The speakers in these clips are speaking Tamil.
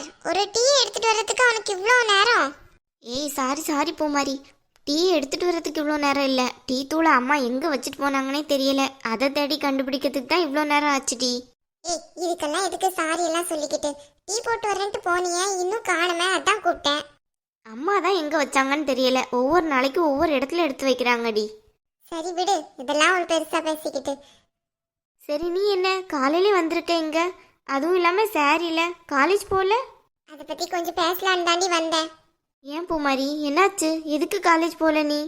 மலர் ஒரு டீ எடுத்துட்டு வர்றதுக்கு அவனுக்கு இவ்வளோ நேரம்? ஏய் சாரி சாரி பூமாரி. டீ எடுத்துட்டு வரதுக்கு இவ்வளோ நேரம் இல்லை. டீ தூளை அம்மா எங்கே வச்சுட்டு போனாங்கன்னே தெரியல. அதை தேடி கண்டுபிடிக்கிறதுக்கு தான் இவ்வளோ நேரம் ஆச்சு டீ. ஏய் இதுக்கெல்லாம் எதுக்கு சாரி எல்லாம் சொல்லிக்கிட்டு? டீ போட்டு வரேன்ட்டு போனியே இன்னும் காணுமே அதான் கூப்பிட்டேன். அம்மா தான் எங்கே வச்சாங்கன்னு தெரியல. ஒவ்வொரு நாளைக்கு ஒவ்வொரு இடத்துல எடுத்து வைக்கிறாங்கடி சரி விடு இதெல்லாம் ஒரு பெருசா பேசிக்கிட்டு. சரி நீ என்ன? காலையிலே வந்திருக்க இங்க? அதுவும் இல்லாமல் சாரியில் காலேஜ் போகல அதை பத்தி கொஞ்சம் பேசலான்னு தாண்டி வந்தேன். ஏன் பூமாரி என்னாச்சு? எதுக்கு காலேஜ் போகல நீ?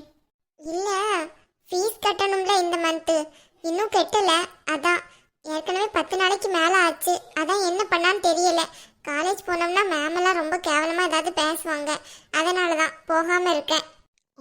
இல்ல ஃபீஸ் கட்டணும்ல இந்த மந்த் இன்னும் கட்டல அதான். ஏற்கனவே பத்து நாளைக்கு மேல ஆச்சு. அதான் என்ன பண்ணான்னு தெரியல. காலேஜ் போனோம்னா மேம் எல்லாம் ரொம்ப கேவலமா ஏதாவது பேசுவாங்க. அதனால தான் போகாம இருக்கேன்.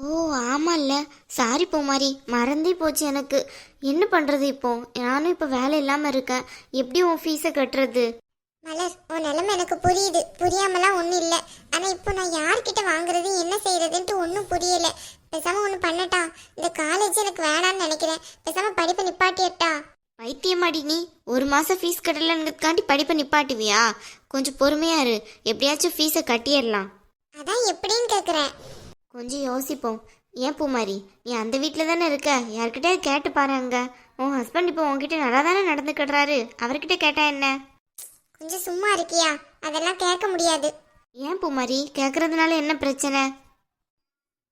ஓ ஆமால்ல. சாரி பூமாரி மறந்தே போச்சு எனக்கு. என்ன பண்ணுறது இப்போ? நானும் இப்போ வேலை இல்லாமல் இருக்கேன். எப்படி உன் ஃபீஸை கட்டுறது? மலர் உன் நிலைமை எனக்கு புரியுது. புரியாமலாம் ஒன்றும் இல்லை. ஆனால் இப்போ நான் யார்கிட்ட வாங்குறது என்ன செய்யறதுன்ட்டு ஒன்றும் புரியல. பேசாம ஒன்று பண்ணட்டா? இந்த காலேஜ் எனக்கு வேணாம்னு நினைக்கிறேன். பேசாம படிப்பை நிப்பாட்டியட்டா? பைத்தியமாடி நீ. ஒரு மாதம் ஃபீஸ் கட்டலங்கிறதுக்காண்டி படிப்பை நிப்பாட்டுவியா? கொஞ்சம் பொறுமையா இரு. எப்படியாச்சும் ஃபீஸை கட்டிடலாம். அதான் எப்படின்னு கேட்குறேன் கொஞ்சம் யோசிப்போம். ஏன் பூமாரி? நீ அந்த வீட்டில் தானே இருக்க? யார்கிட்டயாவது கேட்டு பாரு அங்க. உன் ஹஸ்பண்ட் இப்போ உன்கிட்ட நல்லா தானே நடந்துக்கிடுறாரு? அவர்கிட்ட கேட்டா என்ன? கொஞ்சம் சும்மா இருக்கியா? அதெல்லாம் கேட்க முடியாது. ஏன் பூமாரி? கேட்கறதுனால என்ன பிரச்சனை?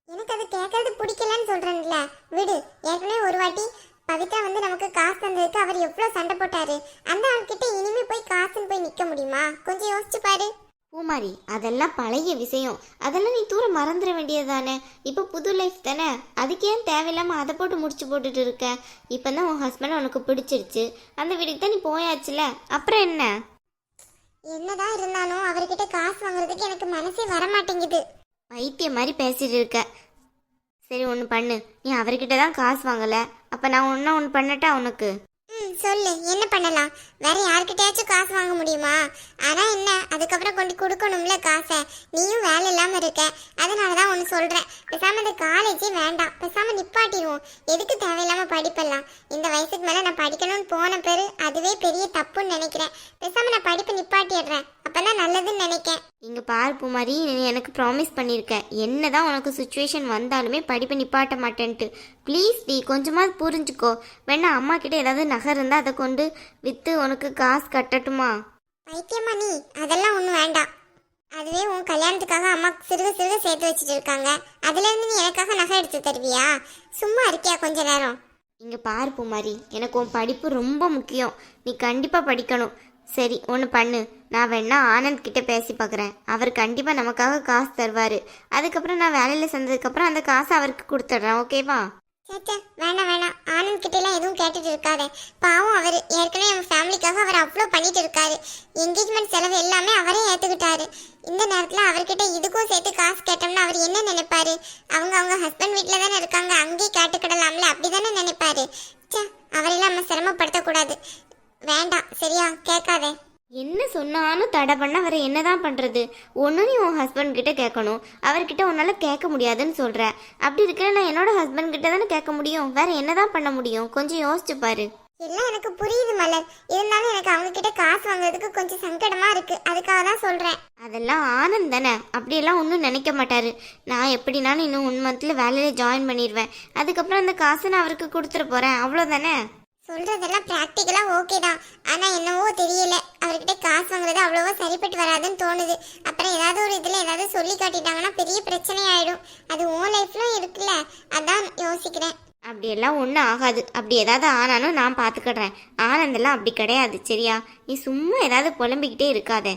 எனக்கு அது கேட்கறது பிடிக்கலன்னு சொல்றேன்ல. விடு. ஏற்கனவே ஒரு வாட்டி பவித்ரா வந்து நமக்கு காசு தந்ததுக்கு அவர் எவ்வளவு சண்டை போட்டாரு. அந்த ஆள்கிட்ட இனிமே போய் காசுன்னு போய் நிக்க முடியுமா? கொஞ்சம் யோசிச்சு பாரு. பூமாரி அதெல்லாம் பழைய விஷயம். அதெல்லாம் நீ தூரம் மறந்துட வேண்டியதானே இப்போ புது லைஃப் தானே? அதுக்கு ஏன் தேவையில்லாம அதை போட்டு முடிச்சு போட்டுட்டு இருக்க? இப்போ தான் உன் ஹஸ்பண்ட் உனக்கு பிடிச்சிருச்சு. அந்த வீட்டுக்கு தான் நீ போயாச்சுல? அப்புறம் என்ன? என்னதான் இருந்தாலும் அவர்கிட்ட காசு வாங்குறதுக்கு எனக்கு மனசே வர மாட்டேங்குது பைத்தியம் மாதிரி பேசிட்டு இருக்க. சரி ஒன்று பண்ணு. நீ அவர்கிட்ட தான் காசு வாங்கல. அப்போ நான் ஒன்றா ஒன்று பண்ணட்டா உனக்கு? ம் சொல்லு என்ன பண்ணலாம்? வேற யார்கிட்டயாச்சும் காசு வாங்க முடியுமா? ஆனா என்ன அதுக்கப்புறம் கொண்டு கொடுக்கணும்ல காசை. நீயும் வேலை இல்லாம இருக்க. அதனால தான் ஒன்று சொல்றேன். பேசாம இந்த காலேஜே வேண்டாம். பேசாம நிப்பாட்டிடுவோம். எதுக்கு தேவையில்லாம படிப்பெல்லாம்? இந்த வயசுக்கு மேல நான் படிக்கணும்னு போன பேரு அதுவே பெரிய தப்புன்னு நினைக்கிறேன். பேசாம நான் படிப்பு நிப்பாட்டிடுறேன். அப்பதான் நல்லதுன்னு நினைக்கேன். இங்கே பாரு பூமாரி நீ எனக்கு ப்ராமிஸ் பண்ணியிருக்க என்னதான் உனக்கு சுச்சுவேஷன் வந்தாலுமே படிப்பை நிப்பாட்ட மாட்டேன்ட்டு. ப்ளீஸ் டி கொஞ்சமாவது புரிஞ்சுக்கோ. வேணா அம்மா கிட்ட ஏதாவது நகை இருந்தால் அதை கொண்டு விற்று உனக்கு காசு கட்டட்டுமா? பைத்தியமா நீ அதெல்லாம் ஒன்றும் வேண்டாம். அதுவே உன் கல்யாணத்துக்காக அம்மா சிறுக சிறுக சேர்த்து வச்சுட்டு இருக்காங்க. அதுல இருந்து நீ எனக்காக நகை எடுத்து தருவியா? சும்மா இருக்கியா கொஞ்ச நேரம்? இங்கே பாரு பூமாரி எனக்கு உன் படிப்பு ரொம்ப முக்கியம். நீ கண்டிப்பாக படிக்கணும். சரி ஒன்று பண்ணு. நான் வேணா ஆனந்த் கிட்ட பேசி பார்க்குறேன் அவர் கண்டிப்பாக நமக்காக காசு தருவார். அதுக்கப்புறம் நான் வேலையில் சேர்ந்ததுக்கப்புறம் அந்த காசை அவருக்கு கொடுத்துட்றேன் ஓகேவா சேச்சா வேணாம் வேணாம். ஆனந்த் கிட்ட எல்லாம் எதுவும் கேட்டுட்டு இருக்காரு பாவம் அவர் ஏற்கனவே என் ஃபேமிலிக்காக அவர் அவ்வளோ பண்ணிட்டு இருக்காரு. என்கேஜ்மெண்ட் செலவு எல்லாமே அவரே ஏற்றுக்கிட்டாரு இந்த நேரத்தில் அவர்கிட்ட இதுக்கும் சேர்த்து காசு கேட்டோம்னா அவர் என்ன நினைப்பாரு? அவங்க அவங்க ஹஸ்பண்ட் வீட்டில் தானே இருக்காங்க. அங்கேயே கேட்டுக்கிடலாம்ல. அப்படி தானே நினைப்பாரு. ச்சே அவரெல்லாம் நம்ம சிரமப்படுத்தக்கூடாது. வேண்டாம் சரியா? கேட்காதே. என்ன சொன்னாலும் தடை பண்ண வேற என்னதான் பண்றது? ஒன்றும் நீ உன் ஹஸ்பண்ட் கிட்ட கேட்கணும். அவர்கிட்ட உன்னால கேட்க முடியாதுன்னு சொல்ற. அப்படி இருக்கிற நான் என்னோட ஹஸ்பண்ட் கிட்ட தானே கேட்க முடியும்? வேற என்னதான் பண்ண முடியும்? கொஞ்சம் யோசிச்சு பாரு. எல்லாம் எனக்கு புரியுது மலர். இருந்தாலும் எனக்கு அவங்க கிட்ட காசு வாங்குறதுக்கு கொஞ்சம் சங்கடமா இருக்கு. அதுக்காக தான் சொல்றேன். அதெல்லாம் ஆனந்த் தானே? அப்படியெல்லாம் ஒன்றும் நினைக்க மாட்டாரு. நான் எப்படினாலும் இன்னும் ஒன் மந்த்ல வேலையில ஜாயின் பண்ணிடுவேன் அதுக்கப்புறம் அந்த காசை நான் அவருக்கு கொடுத்துட போறேன். அவ்வளோதானே சொல்றதெல்லாம் பிராக்டிக்கலா ஓகே தான். ஆனா என்னவோ தெரியல. அவர்கிட்ட காசு வாங்குறது அவ்வளவா சரிப்பட்டு வராதுன்னு தோணுது. அப்புறம் ஏதாவது ஒரு இதுல ஏதாவது சொல்லி காட்டிட்டாங்கன்னா பெரிய பிரச்சனை ஆயிடும் அது உன் லைஃப்லயும் இருக்குல்ல. அதான் யோசிக்கிறேன். அப்படியெல்லாம் ஒன்றும் ஆகாது. அப்படி ஏதாவது ஆனாலும் நான் பார்த்துக்கிடுறேன் ஆனந்தெல்லாம் அப்படி கிடையாது சரியா? நீ சும்மா ஏதாவது புலம்பிக்கிட்டே இருக்காதே.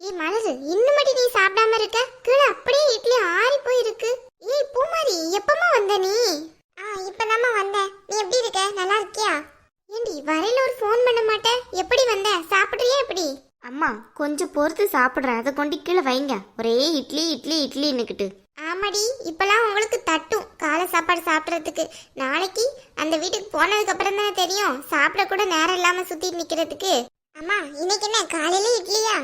ஏய் மலரு இன்னுமடி நீ சாப்பிடாம இருக்க? கீழே அப்படியே இட்லி ஆறி போயிருக்கு ஏய் பூமாரி எப்பமா வந்த நீ ஆ இப்பதாம்மா வந்தேன் நீ எப்படி இருக்க நல்லா இருக்கியா ஏண்டி வரையில ஒரு ஃபோன் பண்ண மாட்டேன் எப்படி வந்த சாப்பிடுறியா எப்படி அம்மா கொஞ்சம் பொறுத்து சாப்பிட்றேன். அதை கொண்டு கீழே வைங்க. ஒரே இட்லி இட்லி இட்லின்னுக்கிட்டு. ஆமாடி இப்பெல்லாம் உங்களுக்கு தட்டும். காலை சாப்பாடு சாப்பிட்றதுக்கு. நாளைக்கு அந்த வீட்டுக்கு போனதுக்கு அப்புறம் தானே தெரியும். சாப்பிட கூட நேரம் இல்லாம சுத்திட்டு நிக்கிறதுக்கு. அம்மா இன்னைக்கு என்ன? காலையில இட்லியா?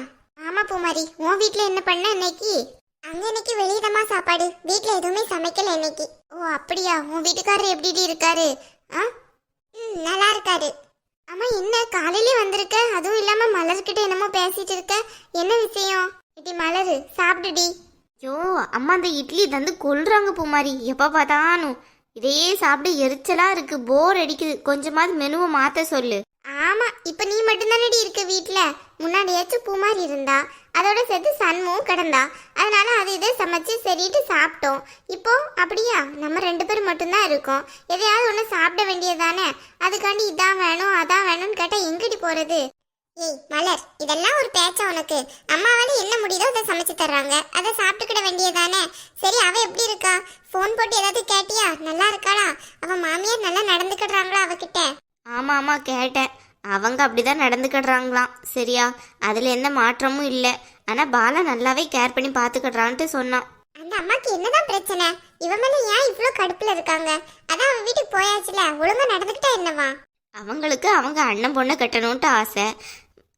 ஆமா பூமாரி உன் வீட்ல என்ன பண்ண இன்னைக்கு? அங்க இன்னைக்கு வெளியதமா சாப்பாடு. வீட்ல எதுவுமே சமைக்கல இன்னைக்கு. ஓ அப்படியா? உன் வீட்டுக்காரர் எப்படி இருக்காரு? ஆ? ம் நல்லா இருக்காரு. அம்மா என்ன? காலையிலே வந்திருக்க? அதுவும் இல்லாம மலர்கிட்ட என்னமோ பேசிட்டு இருக்க. என்ன விஷயம்? இடி மலர் சாப்பிடுடி. ஐயோ அம்மா அந்த இட்லி தந்து கொல்றாங்க பூமாரி. எப்போ பார்த்தாலும். இதையே சாப்பிட எரிச்சலா இருக்கு. போர் அடிக்குது. கொஞ்சமாவது மெனுவை மாத்த சொல்லு. ஆமா இப்ப நீ மட்டும்தானடி இருக்க வீட்ல? முன்னாடியாச்சும் பூமாரி இருந்தா அதோட சேர்த்து சண்முகம் கிடந்தா. அதனால அது இதை சமைச்சு சரிட்டு சாப்பிட்டோம். இப்போ அப்படியா? நம்ம ரெண்டு பேரும் மட்டும்தான் இருக்கோம். எதையாவது ஒன்று சாப்பிட வேண்டியதானே அதுக்காண்டி இதான் வேணும் அதான் வேணும்னு கேட்டா எங்கடி போறது? ஏய் மலர் இதெல்லாம் ஒரு பேச்சா உனக்கு? அம்மாவால என்ன முடியுதோ அதை சமைச்சு தர்றாங்க. அதை சாப்பிட்டுக்கிட வேண்டியதானே சரி அவ எப்படி இருக்கா? ஃபோன் போட்டு ஏதாவது கேட்டியா? நல்லா இருக்காளா? அவ மாமியார் நல்லா நடந்துக்கிடுறாங்களா அவகிட்ட? ஆமா ஆமா கேட்டேன். அவங்க அப்படிதான் நடந்துக்கிடுறாங்களாம். சரியா? அதுல எந்த மாற்றமும் இல்லை. ஆனா பாலா நல்லாவே கேர் பண்ணி பாத்துக்கிடுறான்ட்டு சொன்னான். அந்த அம்மாக்கு என்னதான் பிரச்சனை? இவ மேல ஏன் இவ்ளோ கடுப்புல இருக்காங்க? அதான் அவ வீட்டுக்கு போயாச்சுல. ஒழுங்கா நடந்துக்கிட்டா என்னவா? அவங்களுக்கு அவங்க அண்ணன் பொண்ணை கட்டணும்ட்டு ஆசை.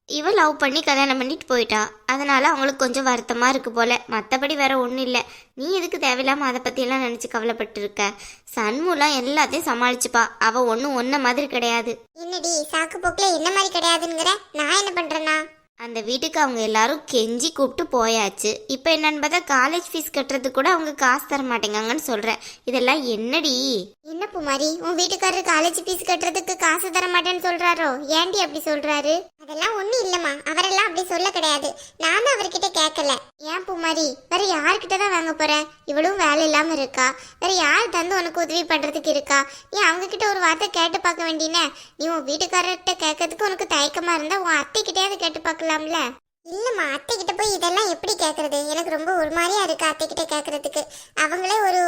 இவ லவ் பண்ணி கல்யாணம் பண்ணிட்டு போயிட்டா. அதனால அவங்களுக்கு கொஞ்சம் வருத்தமா இருக்கு போல. மற்றபடி வேற ஒன்றும் இல்லை. நீ எதுக்கு தேவையில்லாம அதை பத்தி எல்லாம் நினைச்சு கவலைப்பட்டு இருக்க சண்முலாம் எல்லாத்தையும் சமாளிச்சுப்பா. அவ ஒன்றும் ஒன்ன மாதிரி கிடையாது. என்னடி சாக்கு போக்குல என்ன மாதிரி கிடையாதுங்கிற? நான் என்ன பண்றேன்னா? அந்த வீட்டுக்கு அவங்க எல்லாரும் கெஞ்சி கூப்பிட்டு போயாச்சு. இப்போ என்னன்னு பார்த்தா காலேஜ் ஃபீஸ் கட்டுறதுக்கு கூட அவங்க காசு தர மாட்டேங்காங்கன்னு சொல்கிறேன் இதெல்லாம் என்னடி? என்ன புமாரி உன் வீட்டுக்காரர் காலேஜ் ஃபீஸ் கட்டுறதுக்கு காசு தர மாட்டேன்னு சொல்றாரோ? ஏன்டி அப்படி சொல்றாரு? அதெல்லாம் ஒண்ணும் இல்லம்மா. அவரெல்லாம் அப்படி சொல்ல கிடையாது. நானும் அவர்கிட்ட கேட்கல. ஏன் பூமாரி வேற யார்கிட்ட தான் வாங்க போற? இவளும் வேலை இல்லாம இருக்கா? வேற யார் தந்து உனக்கு உதவி பண்றதுக்கு இருக்கா? நீ அவங்க கிட்ட ஒரு வார்த்தை கேட்டு பார்க்க வேண்டியனே. நீ உன் வீட்டுக்காரர்கிட்ட கேட்கறதுக்கு உனக்கு தயக்கமா இருந்தா உன் அத்தை கிட்டயாவது கேட்டு பார்க்கலாம்ல இல்லம்மா அத்தை கிட்ட போய் இதெல்லாம் எப்படி கேக்குறது? எனக்கு ரொம்ப ஒரு மாதிரியா இருக்கு அத்தை கிட்ட கேக்குறதுக்கு. அவங்களே ஒரு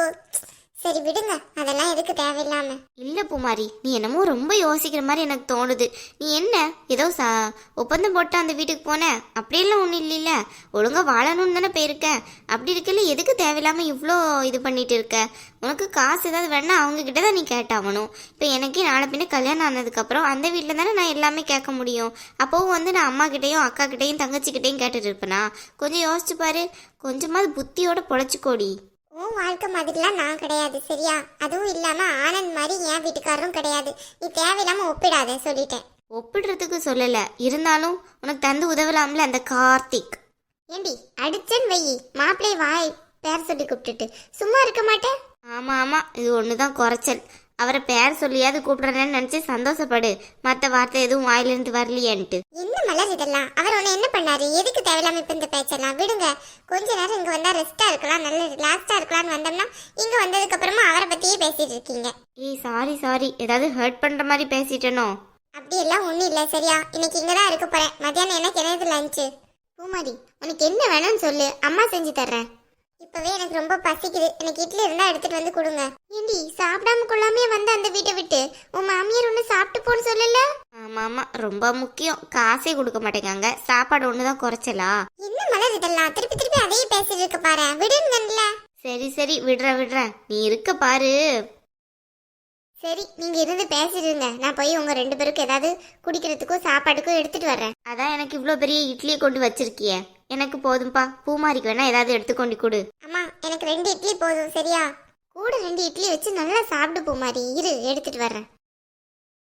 சரி விடுங்க. அதெல்லாம் எதுக்கு தேவையில்லாம. இல்லை பூமாரி நீ என்னமோ ரொம்ப யோசிக்கிற மாதிரி எனக்கு தோணுது. நீ என்ன ஏதோ சா ஒப்பந்தம் போட்டு அந்த வீட்டுக்கு போன? அப்படியெல்லாம் ஒன்றும் இல்லைல்ல. ஒழுங்காக வாழணும்னு தானே போயிருக்க. அப்படி இருக்கல எதுக்கு தேவையில்லாமல் இவ்வளோ இது பண்ணிட்டு இருக்க? உனக்கு காசு ஏதாவது வேணா அவங்க கிட்ட தான் நீ கேட்டாகணும். இப்போ எனக்கே நாளை பின்ன கல்யாணம் ஆனதுக்கப்புறம் அந்த வீட்டில் தானே நான் எல்லாமே கேட்க முடியும். அப்போவும் வந்து நான் அம்மா கிட்டேயும் அக்கா கிட்டேயும் தங்கச்சிக்கிட்டேயும் கேட்டுட்டு இருப்பேனா? கொஞ்சம் யோசிச்சு பாரு. கொஞ்சமாவது புத்தியோட பொழைச்சிக்கோடி. உன் வாழ்க்கை மாதிரிலாம் நான் கிடையாது சரியா? அதுவும் இல்லாம ஆனந்த் மாதிரி என் வீட்டுக்காரரும் கிடையாது. நீ தேவையில்லாம ஒப்பிடாத சொல்லிட்டேன். ஒப்பிடுறதுக்கு சொல்லலை. இருந்தாலும் உனக்கு தந்து உதவலாம்ல அந்த கார்த்திக். ஏண்டி அடிச்சேன்னு வெயி மாப்பிள்ளை வாய் பேர் சொல்லி கூப்பிட்டுட்டு. சும்மா இருக்க மாட்டேன்? ஆமா ஆமா. இது ஒண்ணுதான் குறைச்சல். அவரை பேர் சொல்லியாவது கூப்பிடுறேன்னு நினைச்சு சந்தோஷப்படு. மத்த வார்த்தை எதுவும் வாயிலிருந்து வரலையேன்ட்டு. என்ன மலர் இதெல்லாம்? அவர் உன்னை என்ன பண்ணாரு? எதுக்கு தேவையில்லாம இப்ப இந்த பேச்செல்லாம்? விடுங்க. கொஞ்ச நேரம் இங்க வந்தா ரெஸ்டா இருக்கலாம். நல்ல ரிலாக்ஸ்டா இருக்கலாம்னு வந்தோம்னா இங்க வந்ததுக்கு அப்புறமா அவரை பத்தியே பேசிட்டு இருக்கீங்க. ஏய் சாரி சாரி ஏதாவது ஹர்ட் பண்ற மாதிரி பேசிட்டேனோ? அப்படியெல்லாம் ஒன்றும் இல்லை சரியா? இன்னைக்கு இங்கே தான் இருக்க போகிறேன் மத்தியானம் எனக்கு என்னது லஞ்சு பூமாரி உனக்கு என்ன வேணும்னு சொல்லு. அம்மா செஞ்சு தர்றேன். இப்போவே எனக்கு ரொம்ப பசிக்குது. எனக்கு இட்லி இருந்தால் எடுத்துட்டு வந்து கொடுங்க. ஏண்டி சாப்பிடாம கொள்ளாமே வந்து அந்த வீட்டை விட்டு? உன் மாமியார் ஒன்று சாப்பிட்டு போன்னு சொல்லல? ஆமா ஆமா ரொம்ப முக்கியம். காசே கொடுக்க மாட்டேங்காங்க. சாப்பாடு ஒண்ணுதான் குறைச்சலா? என்ன மலர் இதெல்லாம்? திருப்பி திருப்பி அதையே பேசிட்டு இருக்க பாரு. விடுங்கல்ல சரி சரி. விடுறேன் விடுறேன். நீ இருக்க பாரு. சரி நீங்க இருந்து பேசிடுங்க நான் போய் உங்க ரெண்டு பேருக்கு ஏதாவது குடிக்கிறதுக்கும் சாப்பாட்டுக்கும் எடுத்துட்டு வர்றேன். அதான் எனக்கு இவ்வளோ பெரிய இட்லியை கொண்டு வச்சிருக்கியே. எனக்கு போதும்பா. பூமாரிக்கு வேணா ஏதாவது எடுத்து கொண்டு கொடு. அம்மா எனக்கு ரெண்டு இட்லி போதும் சரியா? கூட ரெண்டு இட்லி வச்சு நல்லா சாப்பிடு பூமாரி இரு எடுத்துட்டு வர்றேன்.